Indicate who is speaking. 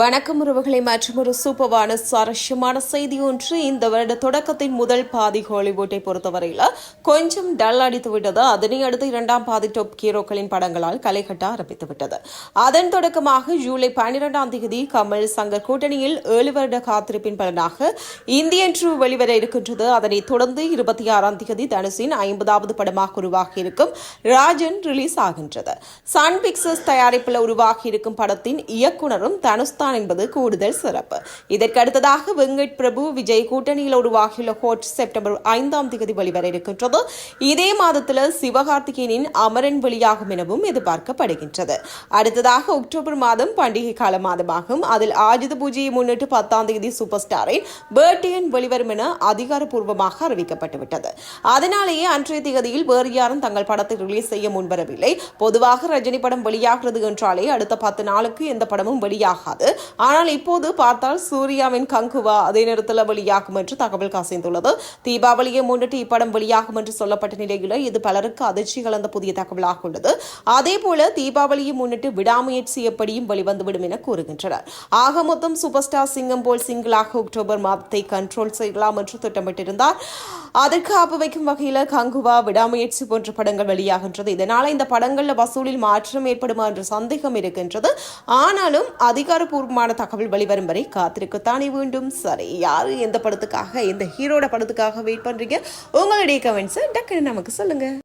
Speaker 1: வணக்கம் உறவுகளை மற்றும் ஒரு சூப்பரான சுவாரஸ்யமான செய்தி ஒன்று இந்த வருட தொடக்கத்தின் முதல் பாதி ஹாலிவுட்டை பொறுத்தவரையில் கொஞ்சம் டல் அடித்து விட்டது. அதனை அடுத்து இரண்டாம் பாதி டாப் ஹீரோக்களின் படங்களால் கலைகட்ட ஆரம்பித்து விட்டது. அதன் தொடக்கமாக ஜூலை பன்னிரெண்டாம் தேதி கமல் சங்கர் கூட்டணியில் ஏழு வருட காத்திருப்பின் பலனாக இந்தியன் ட்ரூ வெளிவர இருக்கின்றது. அதனைத் தொடர்ந்து இருபத்தி ஆறாம் தேதி தனுஷின் ஐம்பதாவது படமாக உருவாகி இருக்கும் ராஜன் ரிலீஸ் ஆகின்றது. சன் பிக்சர்ஸ் தயாரிப்பில் உருவாகி இருக்கும் படத்தின் இயக்குனரும் தனுஷ் தான் என்பது கூடுதல் சிறப்பு. இதற்கு அடுத்ததாக வெங்கட் பிரபு விஜய் கூட்டணியில் உருவாகியுள்ள ஹோட் செப்டம்பர் ஐந்தாம் தேதி வெளிவர இருக்கின்றது இதே மாதத்தில் சிவகார்த்திகேயனின் அமரன் வெளியாகும் எனவும் எதிர்பார்க்கப்படுகின்றது. அடுத்ததாக அக்டோபர் மாதம் பண்டிகை கால மாதமாகும். அதில் ஆயுத பூஜையை முன்னிட்டு பத்தாம் தேதி சூப்பர் ஸ்டாரின் பேர்டியன் வெளிவரும் என அதிகாரப்பூர்வமாக அறிவிக்கப்பட்டுவிட்டது. அதனாலேயே அன்றைய தேதியில் வேறு யாரும் தங்கள் படத்தை ரிலீஸ் செய்ய முன்வரவில்லை. பொதுவாக ரஜினி படம் வெளியாகிறது என்றாலே அடுத்த பத்து நாளுக்கு எந்த படமும் வெளியாகாது. ஆனால் இப்போது பார்த்தால் சூர்யாவின் கங்குவா அதே நேரத்தில் வெளியாகும் என்று தகவல் கசைந்துள்ளது. தீபாவளியை முன்னிட்டு இப்படம் வெளியாகும் என்று சொல்லப்பட்ட நிலையில் இது பலருக்கு அதிர்ச்சி கலந்த புதிய தகவலாக உள்ளது. அதே போல தீபாவளியை முன்னிட்டு விடாமுயற்சி எப்படியும் வெளிவந்துவிடும் என கூறுகின்றனர். ஆக மொத்தம் சூப்பர் ஸ்டார் சிங்கம் போல் சிங்கிளாக அக்டோபர் மாதத்தை கண்ட்ரோல் செய்யலாம் என்று திட்டமிட்டிருந்தார். அதற்கு ஆப்பு வைக்கும் வகையில் கங்குவா விடாமுயற்சி போன்ற படங்கள் வெளியாகின்றது. இதனால் இந்த படங்களில் வசூலில் மாற்றம் ஏற்படுமா என்ற சந்தேகம் இருக்கின்றது. ஆனாலும் அதிகாரப்பூர்வ அதிகாரப்பூர்வமான தகவல் வெளிவரும் வரை காத்திருக்கத்தானே வேண்டும். சரி யார் எந்த படத்துக்காக எந்த ஹீரோட படத்துக்காக வெயிட் பண்ணுறீங்க உங்களுடைய கமெண்ட்ஸை டக்குன்னு நமக்கு சொல்லுங்கள்